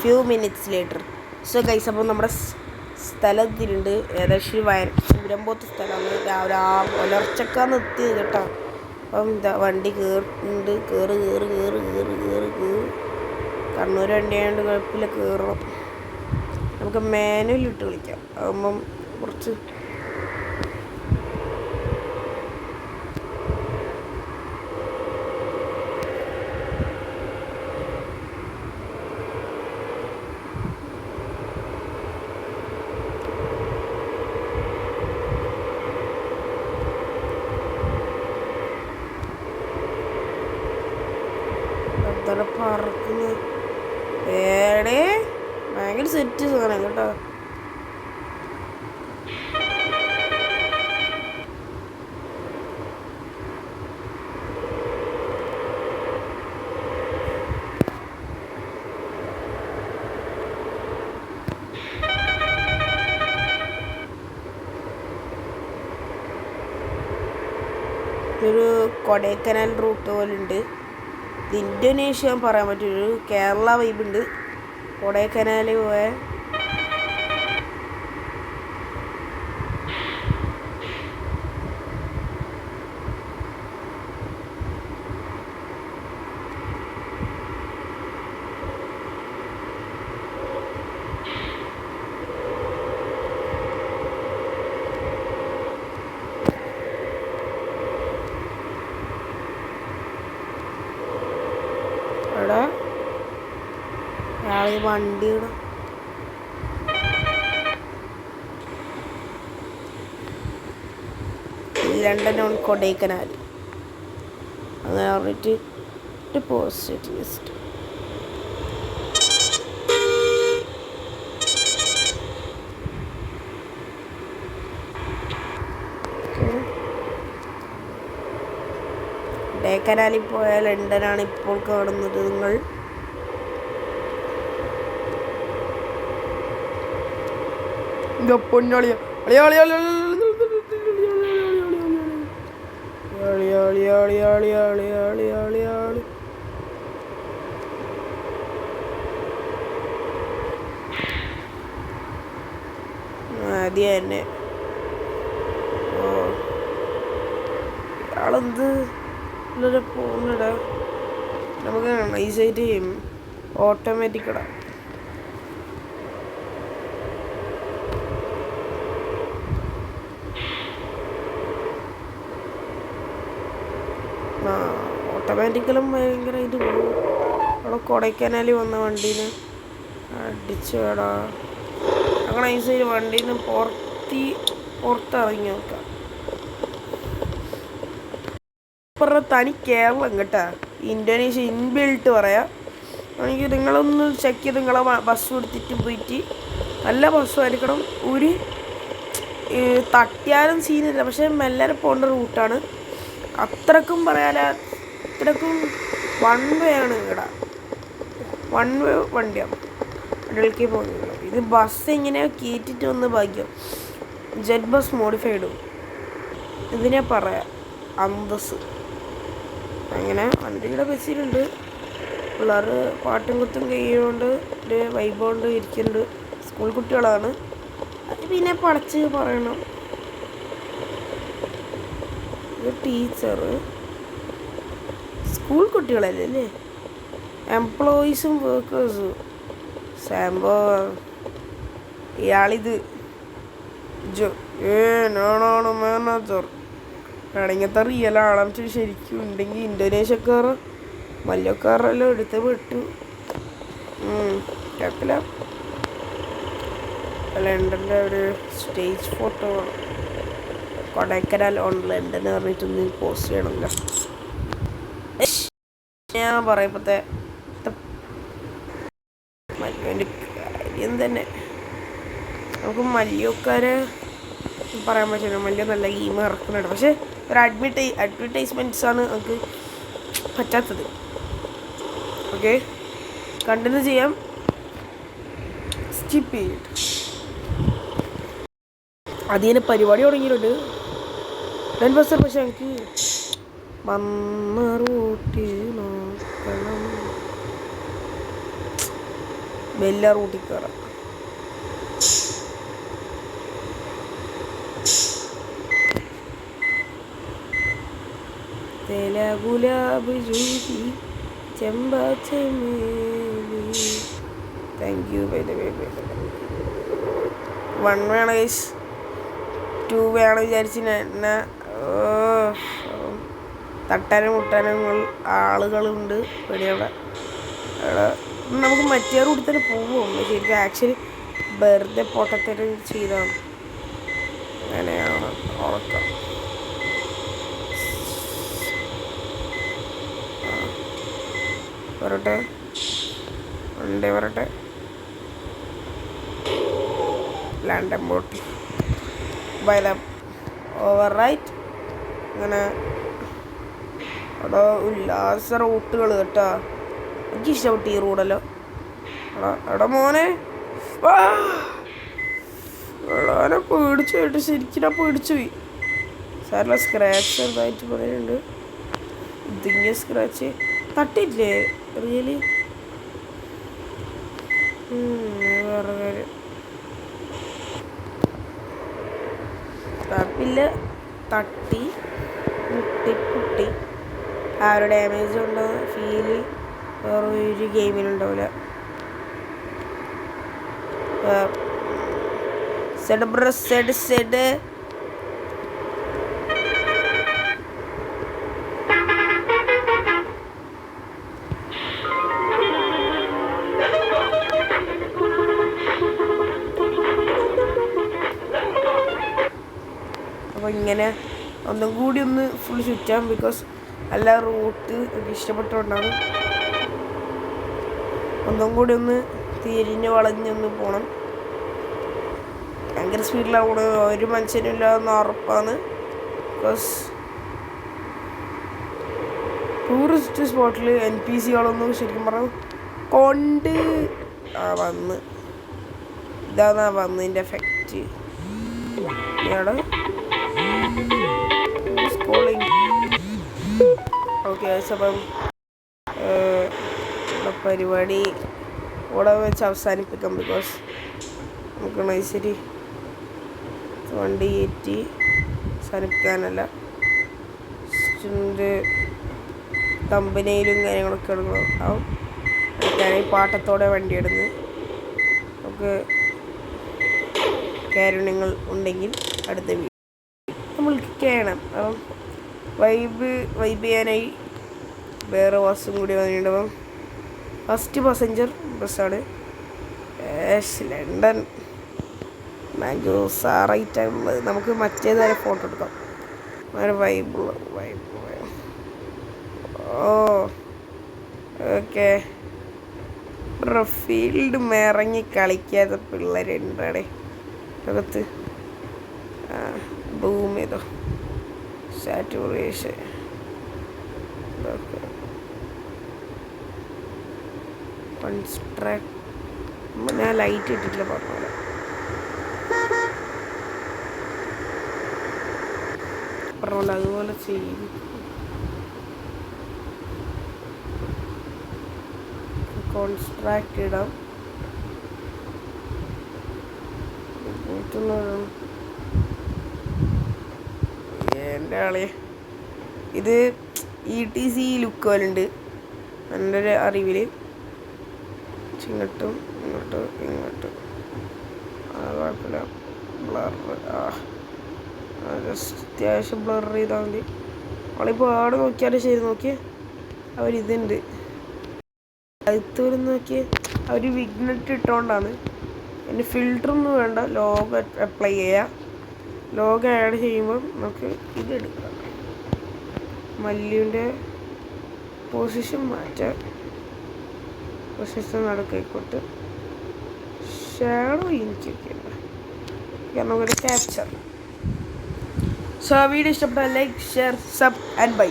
Few minutes later so guys അപ്പോൾ നമ്മുടെ സ്ഥലത്തിലുണ്ട്. ഏകദേശം വയൻ ദൂരം പോത്ത സ്ഥലമാണ് രാവിലെ ആ പുലർച്ചക്കാന്ന് എത്തിയത് കേട്ടോ. അപ്പം എന്താ വണ്ടി കയറുന്നുണ്ട് കയറ് കയറ് കയറ് കയറ് കയറ് കയറ് കണ്ണൂർ വണ്ടിയായതുകൊണ്ട് കുഴപ്പമില്ല കയറണം നമുക്ക് മാനുവൽ കളിക്കാം ആകുമ്പം കുറച്ച് അത്ര പറക്കുന്നു ഏടേ ഭയങ്കര സെറ്റ് സാധനം കേട്ടോ. ഒരു കൊടൈക്കനാൽ റൂട്ട് പോലെ ഉണ്ട് ഇന്തോനേഷ്യ പറയാൻ പറ്റൊരു കേരള വൈബുണ്ട് കൊടൈക്കനാൽ പോയ എടാ അയാൾ വണ്ടി ഇടാ ലണ്ടൻ ഓൺ കൊടൈക്കനാൽ. അങ്ങനെ പറഞ്ഞിട്ട് പോസ്റ്റ് ലിസ്റ്റ് ഡേക്കനാലിൽ പോയ ലണ്ടനാണ് ഇപ്പോൾ കാണുന്നത് നിങ്ങൾ. പൊന്നളിയ ഇയാളെന്ത് പോകുന്നിടാ നമുക്ക് നൈസായിട്ട് ഇടാം ആ ഓട്ടോമാറ്റിക്കലും ഭയങ്കര ഇത് അവിടെ കൊടൈക്കനാലിൽ വന്ന വണ്ടീന് അടിച്ചു വേടാ. ഈ സൈഡ് വണ്ടീന്ന് പുറത്തി പുറത്തിറങ്ങി നോക്കാം. പറഞ്ഞ തനി കേരളം കേട്ടാ. ഇന്തോനേഷ്യ ഇൻബിൽട്ട് പറയാം. എനിക്ക് നിങ്ങളൊന്ന് ചെക്ക് ചെയ്ത് നിങ്ങളെ ബസ് എടുത്തിട്ട് പോയിട്ട് നല്ല ബസ്സുമായിരിക്കണം ഒരു തട്ടിയാലും സീനില്ല പക്ഷേ മെല്ലരെ പോകേണ്ട റൂട്ടാണ് അത്രക്കും പറയാല അത്രക്കും വൺ വേ ആണ് ഇവിടെ വൺ വേ വണ്ടിയാണ് ഡൽഹിക്ക് പോകുന്നത് ഇത് ബസ് ഇങ്ങനെ കയറ്റിട്ട് വന്ന് ഭാഗ്യം. ജെറ്റ് ബസ് മോഡിഫൈഡും ഇതിനെ പറയാം അന്തസ് അങ്ങനെ വണ്ടിയുടെ ബസ്സിലുണ്ട്. പിള്ളേർ പാട്ടും കുത്തും കഴിയുകൊണ്ട് ഒരു വൈബോണ്ട് ഇരിക്കുന്നുണ്ട്. സ്കൂൾ കുട്ടികളാണ്. പിന്നെ പടച്ച് പറയണം. ടീച്ചർ സ്കൂൾ കുട്ടികളല്ലേ? അല്ലേ എംപ്ലോയീസും വർക്കേഴ്സും സംഭവം. ഇയാളിത്. ഞാനാണ് മാനേജർ വേണമെങ്കിൽ റിയൽ ആളാം ശരിക്കും ഉണ്ടെങ്കിൽ ഇന്തോനേഷ്യക്കാർ മല്ലക്കാരെല്ലാം എടുത്ത് വിട്ടു. കേട്ടില്ല ലണ്ടന്റെ ഒരു stage photo Kodaikanal on London പറഞ്ഞിട്ടൊന്നും പോസ്റ്റ് ചെയ്യണമല്ലോ. ഞാൻ പറയുമ്പോഴത്തെ മല്ലുവിന്റെ കാര്യം തന്നെ. നമുക്ക് മല്ലിയൊക്കാരെ പറയാൻ പറ്റില്ല. മല്യ നല്ല ഗെയിം ഇറക്കുന്നുണ്ട് പക്ഷേ ഒരു അഡ്മിറ്റ് അഡ്വർടൈസ്മെന്റ്സാണ് നമുക്ക് പറ്റാത്തത്. ഓക്കെ കണ്ടിന്യൂ ചെയ്യാം. സ്കിപ്പ് ചെയ്തിട്ട് അതിന് പരിപാടി തുടങ്ങിയിട്ടുണ്ട്. ടെൻ പെർസെന്റ് പക്ഷേ എനിക്ക് വന്ന റൂട്ടിൽ നോക്കണം. വലിയ റൂട്ടിൽ കയറാം തേല ഗുലാബ് ജൂഹി ചെമ്പ ചെമേലി thank you bye bye bye one വേണം ടു വേണം വിചാരിച്ച് എന്നെ ഓ. തട്ടാനും മുട്ടാനും ആളുകളുണ്ട്. പേടിയുള്ള നമുക്ക് മറ്റേ റൂട്ടിൽ തന്നെ പോകും ശരിക്കും ആക്ച്വലി വെറുതെ പൊട്ടത്തരം ചെയ്താണ്. അങ്ങനെയാണ് ഉറക്കം. വരട്ടെ. വണ്ടി വരട്ടെ. Land boat bye over right അങ്ങനെ അവിടെ ഉല്ലാസ റൂട്ടുകൾ കേട്ടാ. എനിക്ക് ഇഷ്ടപ്പെട്ടു ഈ റോഡല്ലോ എടാ മോനെ. എടാനെ പേടിച്ചു കേട്ടു. ശരിക്കും പേടിച്ചു പോയി. സാറിന് സ്ക്രാച്ച് ചെറുതായിട്ട് പറയുന്നുണ്ട്. ഇതിങ്ങനെ സ്ക്രാച്ച് തട്ടില്ലേ റിയലി? വേറെ കാര്യം. കുഴപ്പമില്ല തട്ടി മുട്ടി ആ ഒരു ഡാമേജ് ഉണ്ടോ? ഫീൽ? വേറെ ഒരു ഗെയിമിലുണ്ടാവില്ല സെഡ് ബ്രോ സെഡ് സെഡ് അപ്പോൾ ഇങ്ങനെ ഒന്നും കൂടി ഒന്ന് ഫുൾ ചുറ്റാം ബിക്കോസ് എല്ലാ റൂട്ട് എനിക്ക് ഇഷ്ടപ്പെട്ടുകൊണ്ടാണ് ഒന്നും കൂടി ഒന്ന് തിരിഞ്ഞ് വളഞ്ഞൊന്ന് പോകണം ഭയങ്കര സ്പീഡിലാണ് ഒരു മനുഷ്യനും ഇല്ലാതെന്ന് ഉറപ്പാണ്. ബിക്കോസ് ടൂറിസ്റ്റ് സ്പോട്ടിൽ എൻ പി സികളൊന്നും ശരിക്കും പറഞ്ഞു കൊണ്ട് ആ വന്ന്. ഇതാണ് ആ വന്നതിന്റെ എഫക്റ്റ് ഇയാൾ ഓക്കെ അപ്പം ഇവിടെ പരിപാടി ഇവിടെ വെച്ച് അവസാനിപ്പിക്കാം ബിക്കോസ് നമുക്ക് നൈസരി വണ്ടി കയറ്റി അവസാനിപ്പിക്കാനല്ല. കമ്പനിയിലും കാര്യങ്ങളൊക്കെ ആവും ഞാൻ ഈ പാട്ടത്തോടെ വണ്ടി ഇടുന്നു. നമുക്ക് കാരുണ്യങ്ങൾ ഉണ്ടെങ്കിൽ അടുത്ത വീട് നമ്മൾക്ക് കേണം അപ്പം വൈബ് വൈബ് ചെയ്യാനായി വേറെ ബസ്സും കൂടി വന്നിട്ടുണ്ടാവും ഫസ്റ്റ് പാസഞ്ചർ ബസ്സാണ് ലണ്ടൻ. മാംഗോ സാറായിട്ടാണുള്ളത് നമുക്ക് മറ്റേതായ ഫോട്ടോ എടുക്കാം. വളരെ vibe vibe oh okay field മിറങ്ങി കളിക്കാത്ത പിള്ളേരുണ്ട് ഭൂമി അകത്ത്. സാറ്റുറേഷൻ. ഞാൻ ലൈറ്റ് ഇട്ടിട്ടില്ല പറഞ്ഞത് പറഞ്ഞ അതുപോലെ ചെയ്യും. കോൺസ്ട്രാക്ട് ഇടാം. എന്റെ ആളെ ഇത് ഇ ടി സി ലുക്ക് പോലെ ഉണ്ട് എന്റെ ഒരു അറിവിൽ ഇങ്ങോട്ടും ഇങ്ങോട്ടും ഇങ്ങോട്ടും. ആ കുഴപ്പമില്ല. ബ്ലർ ആ. ജസ്റ്റ് അത്യാവശ്യം ബ്ലർ ചെയ്താൽ മതി. അവളിപ്പോൾ ആട് നോക്കിയാലും ശരി. നോക്കിയേ. അവരിതുണ്ട് അടുത്ത് വരുന്ന നോക്കിയേ. അവർ വിഗ്നറ്റ് ഇട്ടുകൊണ്ടാണ് പിന്നെ ഫിൽറ്ററൊന്നും വേണ്ട. ലോഗ് അപ്ലൈ ചെയ്യാം. ലോഗോ ആഡ് ചെയ്യുമ്പോൾ നമുക്ക് ഇത് എടുക്കാം മല്ലിയുടെ പൊസിഷൻ മാറ്റാം പൊസിഷൻ നടക്കിക്കോട്ട് ഷാഡോ എനിക്കൊക്കെ ഉണ്ട് കാരണം ഒരു ക്യാപ്ചർ സോ വീഡിയോ ഇഷ്ടപ്പെട്ടാൽ like share sub and bye